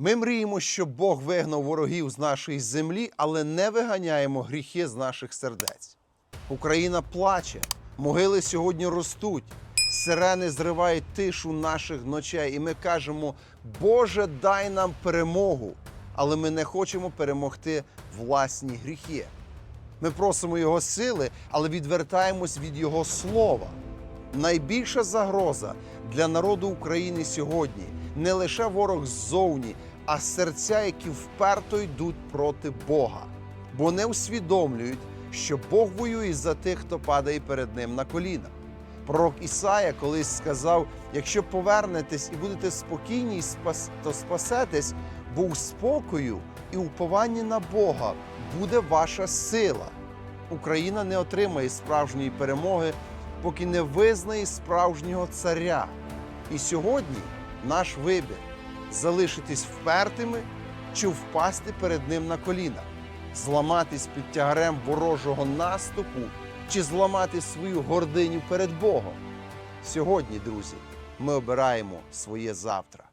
Ми мріємо, щоб Бог вигнав ворогів з нашої землі, але не виганяємо гріхи з наших сердець. Україна плаче, могили сьогодні ростуть, сирени зривають тишу наших ночей, і ми кажемо: Боже, дай нам перемогу, але ми не хочемо перемогти власні гріхи. Ми просимо Його сили, але відвертаємось від Його слова. Найбільша загроза для народу України сьогодні не лише ворог ззовні, а серця, які вперто йдуть проти Бога, бо не усвідомлюють, що Бог воює за тих, хто падає перед ним на коліна. Пророк Ісая колись сказав: якщо повернетесь і будете спокійні, то спасетесь, бо у спокою і упованні на Бога буде ваша сила. Україна не отримає справжньої перемоги, поки не визнає справжнього царя. І сьогодні наш вибір залишитись впертими чи впасти перед ним на коліна, зламатись під тягарем ворожого наступу чи зламати свою гординю перед Богом. Сьогодні, друзі, ми обираємо своє завтра.